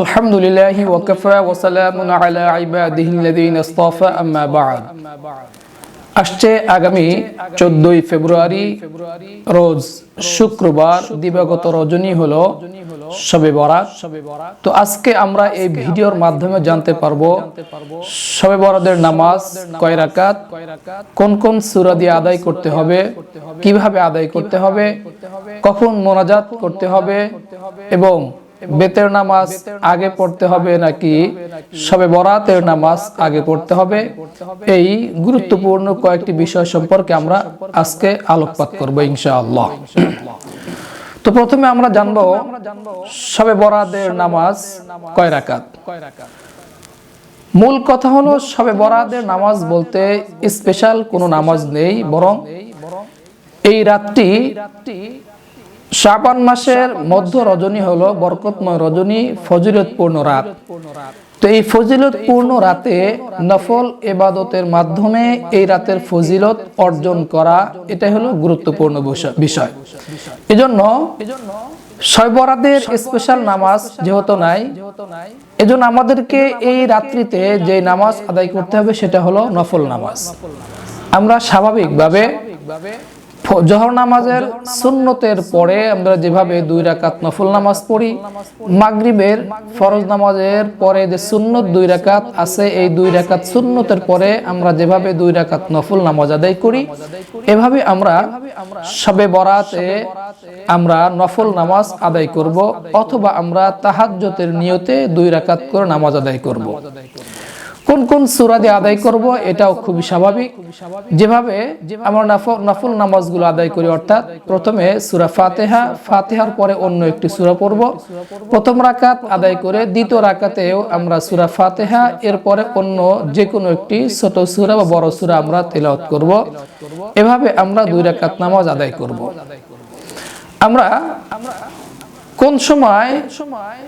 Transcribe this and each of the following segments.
الحمد لله وكفى وسلام على عباده الذين اصطفى أما بعد আসছে আগামী চোদ্দই ফেব্রুয়ারি রোজ শুক্রবার দিবাগত রজনী হলো শবে বরাত তো আজকে আমরা এই ভিডিওর মাধ্যমে জানতে পারবো শবে বরাদের নামাজ কয় রাকাত কোন কোন সূরা দিয়ে আদায় করতে হবে কিভাবে আদায় করতে হবে কখন মোনাজাত করতে হবে এবং বেতের নামাজ আগে পড়তে হবে নাকি সবে বরাতের নামাজ আগে পড়তে হবে? এই গুরুত্বপূর্ণ কয়েকটি বিষয় সম্পর্কে আমরা আজকে আলোকপাত করব ইনশাআল্লাহ। তো প্রথমে আমরা জানব সবে বরাতের নামাজ কয় রাকাত? মূল কথা হলো সবে বরাতের নামাজ বলতে স্পেশাল কোনো নামাজ নেই বরং এই রাতটি শাবান মাসের মধ্য রজনী হলো বরকতময় রজনী, ফজিলতপূর্ণ রাত। তো এই ফজিলতপূর্ণ রাতে নফল এবাদতের মাধ্যমে এই রাতের ফজিলত অর্জন করা, এটাই হলো গুরুত্বপূর্ণ বিষয়- এজন্য ছয় স্পেশাল নামাজ যেহেতু নাই, এজন্য আমাদেরকে এই রাত্রিতে যে নামাজ আদায় করতে হবে, সেটা হলো নফল নামাজ। আমরা স্বাভাবিকভাবে জহর নামাজের সুন্নতের পরে আমরা যেভাবে দুই রাকাত নফল নামাজ পড়ি, মাগরিবের ফরজ নামাজের পরে যে সুন্নত দুই রাকাত আছে, এই দুই রাকাত সুন্নতের পরে আমরা যেভাবে দুই রাকাত নফল নামাজ আদায় করি, এভাবে আমরা সবে বরাতে আমরা নফল নামাজ আদায় করব অথবা আমরা তাহাজ্জতের নিয়তে দুই রাকাত করে নামাজ আদায় করব। কোন কোন সুরা দিয়ে আদায় করব এটাও খুবই স্বাভাবিক। যেভাবে আমরা নফল নামাজগুলো আদায় করি, অর্থাৎ প্রথমে সুরা ফাতেহা, ফাতেহার পরে অন্য একটি সুরা পড়ব। প্রথম রাকাত আদায় করে দ্বিতীয় রাকাতেও আমরা সুরা ফাতেহা, এরপরে অন্য যে কোনো একটি ছোট সুরা বা বড় সুরা আমরা তেলাওয়াত করব। এভাবে আমরা দুই রাকাত নামাজ আদায় করব। আমরা কোন সময় সময়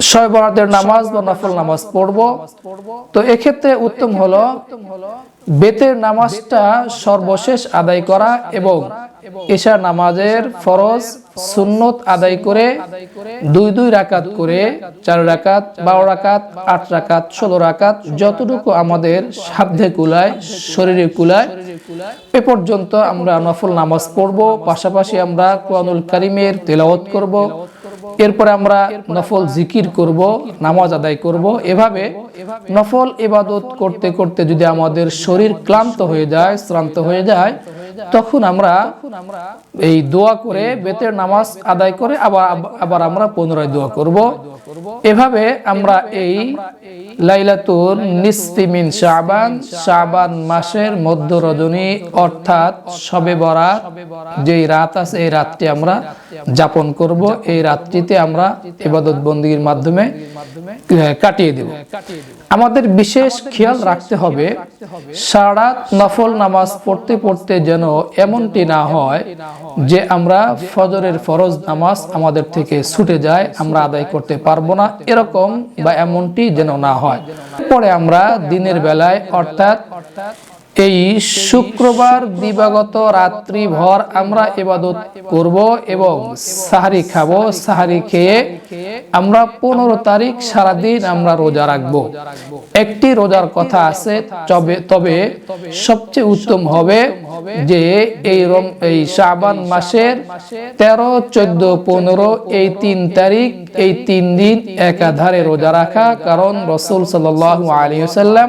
ছয় বরাতের নামাজ বা নফল নামাজ পড়ব। তো এক্ষেত্রে উত্তম হলো, বেতের নামাজটা সর্বশেষ আদায় করা এবং এশা নামাজের ফরজ সুন্নত আদায় করে দুই দুই রাকাত করে চার রাকাত, বারো রাকাত, আট রাকাত, ষোলো রাকাত, যতটুকু আমাদের সাধ্যে কুলায়, শরীরে কুলায়, এ পর্যন্ত আমরা নফল নামাজ পড়ব। পাশাপাশি আমরা কোরআনুল কারিমের তেলাওয়াত করব। এরপরে আমরা নফল জিকির করব নামাজ আদায় করব। এভাবে নফল ইবাদত করতে করতে যদি আমাদের শরীর ক্লান্ত হয়ে যায় শ্রান্ত হয়ে যায় তখন আমরা এই দোয়া করে বেতের নামাজ আদায় করে আবার আবার আমরা পুনরায় দোয়া করব। এভাবে আমরা এই লাইলাতুল নিস্তিমিন শাবান শাবান মাসের মধ্য রজনী, অর্থাৎ সবে বরাত, যেই রাত আছে এই রাতটি আমরা যাপন করব। এই রাত্রিতে আমরা ইবাদত বন্দীর মাধ্যমে কাটিয়ে দেব। আমাদের বিশেষ খেয়াল রাখতে হবে সারা নফল নামাজ পড়তে পড়তে যেন এমনটি না হয় যে আমরা ফজরের ফরজ নামাজ আমাদের থেকে ছুটে যায়, আমরা আদায় করতে পারব না, এরকম বা এমনটি যেন না হয়। পরে আমরা দিনের বেলায়, অর্থাৎ এই শুক্রবার দিবাগত রাত্রি ভর আমরা এবাদত করব এবং সাহারি খাব, সাহারি খেয়ে আমরা পনেরো তারিখ সারাদিন আমরা রোজা রাখব। একটি রোজার কথা আছে, তবে তবে সবচেয়ে উত্তম হবে যে এই এই শাবান মাসের তেরো, চোদ্দ, পনেরো, এই তিন তারিখ, এই তিন দিন একাধারে রোজা রাখা, কারণ রসুল সাল্লাহ আলী সাল্লাম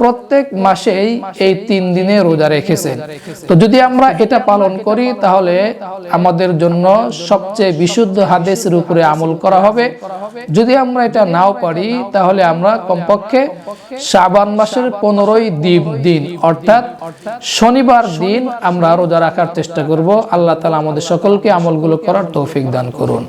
প্রত্যেক মাসেই এই তিন দিনে রোজা রেখেছেন। তো যদি আমরা এটা পালন করি, তাহলে আমাদের জন্য সবচেয়ে বিশুদ্ধ হাদিসের উপরে আমল করা হবে। যদি আমরা এটা নাও পারি, তাহলে আমরা কমপক্ষে শাবান মাসের পনেরোই দিন দিন, অর্থাৎ শনিবার দিন আমরা রোজা রাখার চেষ্টা করব। আল্লাহ তালা আমাদের সকলকে আমলগুলো করার তৌফিক দান করুন।